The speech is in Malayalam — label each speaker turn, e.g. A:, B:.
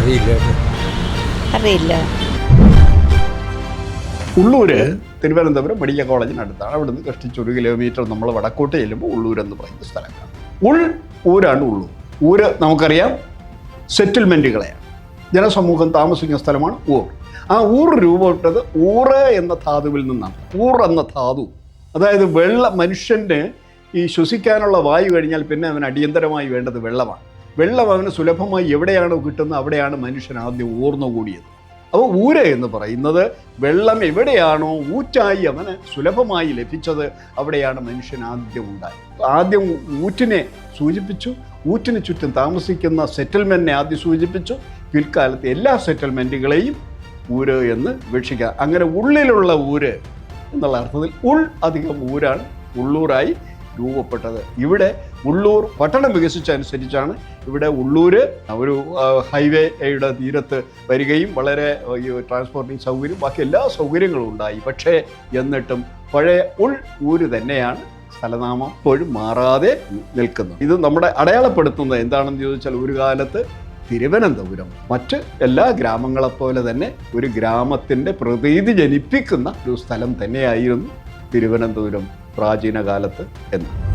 A: അറിയില്ല.
B: അറിയില്ല.
C: ഉള്ളൂര് തിരുവനന്തപുരം മെഡിക്കൽ കോളേജിനടുത്താണ് അവിടുന്ന് കഷ്ടിച്ച് ഒരു കിലോമീറ്റർ നമ്മൾ വടക്കോട്ട് ചെല്ലുമ്പോൾ ഉള്ളൂർ എന്ന് പറയുന്ന സ്ഥലമാണ് ഉൾ ഊരാണ് ഉള്ളൂർ. ഊര് നമുക്കറിയാം സെറ്റിൽമെന്റുകളെയാണ് ജനസമൂഹം താമസിക്കുന്ന സ്ഥലമാണ് ഊർ. ആ ഊർ രൂപപ്പെട്ടത് ഊറ് എന്ന ധാതുവിൽ നിന്നാണ്. ഊർ എന്ന ധാതു. അതായത് വെള്ള മനുഷ്യന് ഈ ശ്വസിക്കാനുള്ള വായു കഴിഞ്ഞാൽ പിന്നെ അവൻ അടിയന്തരമായി വേണ്ടത് വെള്ളമാണ്. വെള്ളം അവന് സുലഭമായി എവിടെയാണോ കിട്ടുന്നത് അവിടെയാണ് മനുഷ്യൻ ആദ്യം ഊർന്നു കൂടിയത്. അപ്പോൾ ഊര എന്ന് പറയുന്നത് വെള്ളം എവിടെയാണോ ഊറ്റായി അവന് സുലഭമായി ലഭിച്ചത് അവിടെയാണ് മനുഷ്യൻ ആദ്യം ഉണ്ടായത്. ആദ്യം ഊറ്റിനെ സൂചിപ്പിച്ചു. ഊറ്റിന് ചുറ്റും താമസിക്കുന്ന സെറ്റിൽമെന്റിനെ ആദ്യം സൂചിപ്പിച്ചു. പിൽക്കാലത്ത് എല്ലാ സെറ്റിൽമെന്റുകളെയും ഊര് എന്ന് വീക്ഷിക്കുക അങ്ങനെ ഉള്ളിലുള്ള ഊര് എന്നുള്ള അർത്ഥത്തിൽ ഉൾ അധികം ഊരാണ് ഉള്ളൂരായി രൂപപ്പെട്ടത്. ഇവിടെ ഉള്ളൂർ പട്ടണം വികസിച്ചനുസരിച്ചാണ് ഇവിടെ ഉള്ളൂര് ഒരു ഹൈവേയുടെ തീരത്ത് വരികയും വളരെ ട്രാൻസ്പോർട്ടിങ് സൗകര്യം ബാക്കി എല്ലാ സൗകര്യങ്ങളും ഉണ്ടായി. പക്ഷേ എന്നിട്ടും പഴയ ഉൾ ഊര് തന്നെയാണ് സ്ഥലനാമം ഇപ്പോഴും മാറാതെ നിൽക്കുന്നു ഇത് നമ്മുടെ അടയാളപ്പെടുത്തുന്നത് എന്താണെന്ന് ചോദിച്ചാൽ ഒരു കാലത്ത് തിരുവനന്തപുരം മറ്റ് എല്ലാ ഗ്രാമങ്ങളെപ്പോലെ തന്നെ ഒരു ഗ്രാമത്തിന്റെ പ്രതീതി ജനിപ്പിക്കുന്ന ഒരു സ്ഥലം തന്നെയായിരുന്നു തിരുവനന്തപുരം പ്രാചീന കാലത്ത് എന്ന്.